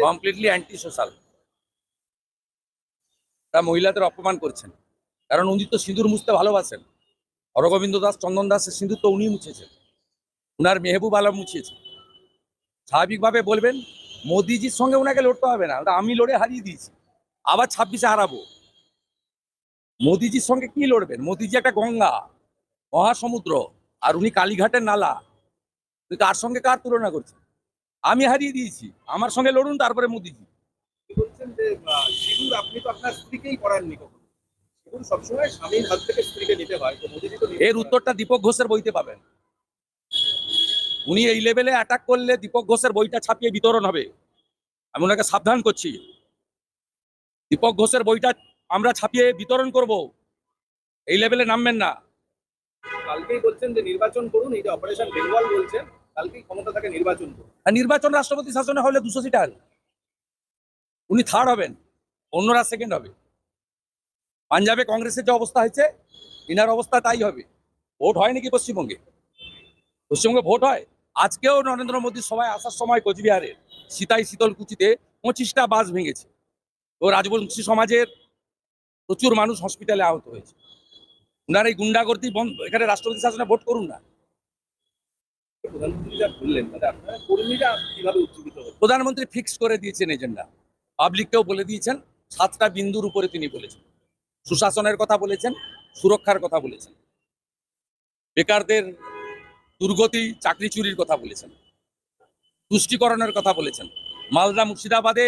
Completely anti মহিলাদের অপমান করছেন। কারণ উনি তো সিঁদুর মুছতে ভালোবাসেন। হরগোবিন্দ দাস, চন্দন দাসের সিঁদুর তো উনি মুছেছেন। উনার মেহবুব আলম মুছিয়েছেন। স্বাভাবিকভাবে বলবেন, মোদিজির সঙ্গে ওনাকে লড়তে হবে না। আমি লড়ে হারিয়ে দিয়েছি। আবার ছাব্বিশে হারাবো। মোদিজির সঙ্গে কি লড়বেন? মোদিজি একটা গঙ্গা, মহাসমুদ্র, আর উনি কালীঘাটের নালা। কার সঙ্গে কার তুলনা করছেন? আমি হারিয়ে দিয়েছি। আমার সঙ্গে লড়ুন তারপরে মোদিজি। বলছেন যে সিঁদুর আপনি তো আপনার স্ত্রীকেই পড়াননি কখনো। সিঁদুর সবসময় স্বামীর হাত থেকে স্ত্রীকে নিতে হয় তো মোদিজি তো এর উত্তরটা দীপক ঘোষের বইতে পাবেন। উনি এই লেভেলে অ্যাটাক করলে দীপক ঘোষের বইটা ছাপিয়ে বিতরণ হবে। আমি ওনাকে সাবধান করছি। দীপক ঘোষের বইটা আমরা ছাপিয়ে বিতরণ করব। এই লেভেলে নামবেন না। কালকেই বলছেন যে নির্বাচন করুন এই যে অপারেশন বেঙ্গল বলছেন নির্বাচন রাষ্ট্রপতি শাসনে হলে দুশো সিট আসবে উনি থার্ড হবেন, অন্যরা সেকেন্ড হবে। পাঞ্জাবে কংগ্রেসের যে অবস্থা হয়েছে ইনার অবস্থা তাই হবে। ভোট হয় নাকি পশ্চিমবঙ্গে? পশ্চিমবঙ্গে ভোট হয়? আজকেও নরেন্দ্র মোদী সবাই আসার সময় কোচবিহারে সীতাই শীতলকুচিতে পঁচিশটা বাস ভেঙেছে। তো রাজবংশী সমাজের প্রচুর মানুষ হসপিটালে আহত হয়েছে। ওনার এই গুন্ডাগর্দি বন্ধ, এখানে রাষ্ট্রপতি শাসনে ভোট করুন না প্রধানমন্ত্রী যা বললেন মানে আপনারা কর্মীরা কীভাবে উজ্জীবিত হচ্ছে প্রধানমন্ত্রী ফিক্স করে দিয়েছেন এজেন্ডা পাবলিককেও বলে দিয়েছেন সাতটা বিন্দুর উপরে তিনি বলেছেন। সুশাসনের কথা বলেছেন সুরক্ষার কথা বলেছেন। বেকারদের দুর্গতি চাকরি চুরির কথা বলেছেন। তুষ্টিকরণের কথা বলেছেন। মালদা মুর্শিদাবাদে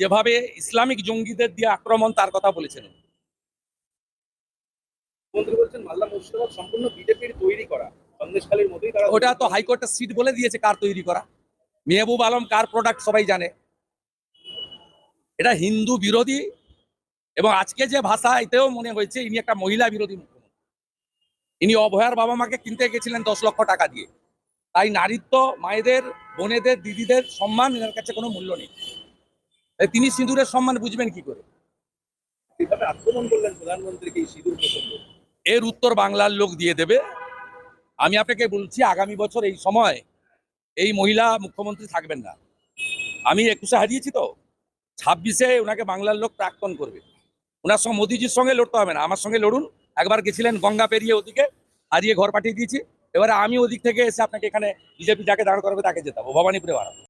যেভাবে ইসলামিক জঙ্গিদের দিয়ে আক্রমণ তার কথা বলেছেন মন্ত্রী বলছেন মালদা মুর্শিদাবাদ সম্পূর্ণ বিজেপির তৈরি করা। সন্দেশখালীর মতোই তারা ওটা তো হাইকোর্টের সিট বলে দিয়েছে কার তৈরি করা। মেহবুব আলম কার প্রোডাক্ট সবাই জানে। এটা হিন্দু বিরোধী এবং আজকে যে ভাষা এতেও মনে হয়েছে ইনি একটা মহিলা বিরোধী মুখ্যমন্ত্রী। ইনি অভয়ার বাবা মাকে কিনতে গেছিলেন দশ লক্ষ টাকা দিয়ে। তাই নারীত্ব মায়েদের বোনেদের দিদিদের সম্মান এনার কাছে কোনো মূল্য নেই। তিনি সিঁদুরের সম্মান বুঝবেন কি করে? আক্রমণ করলেন প্রধানমন্ত্রীকে সিঁদুর এর উত্তর বাংলার লোক দিয়ে দেবে। আমি আপনাকে বলছি, আগামী বছর এই সময় এই মহিলা মুখ্যমন্ত্রী থাকবেন না। আমি একুশে হারিয়েছি তো, ছাব্বিশে ওনাকে বাংলার লোক প্রাক্তন করবে। ওনার সঙ্গে মোদিজির সঙ্গে লড়তে হবে না, আমার সঙ্গে লড়ুন। একবার গেছিলেন গঙ্গা পেরিয়ে ওদিকে, হারিয়ে ঘর পাঠিয়ে দিয়েছি। এবারে আমি ওদিক থেকে এসে আপনাকে এখানে বিজেপি যাকে দাঁড় করবে, তাকে যেতাম ভবানীপুরে বাড়াবো।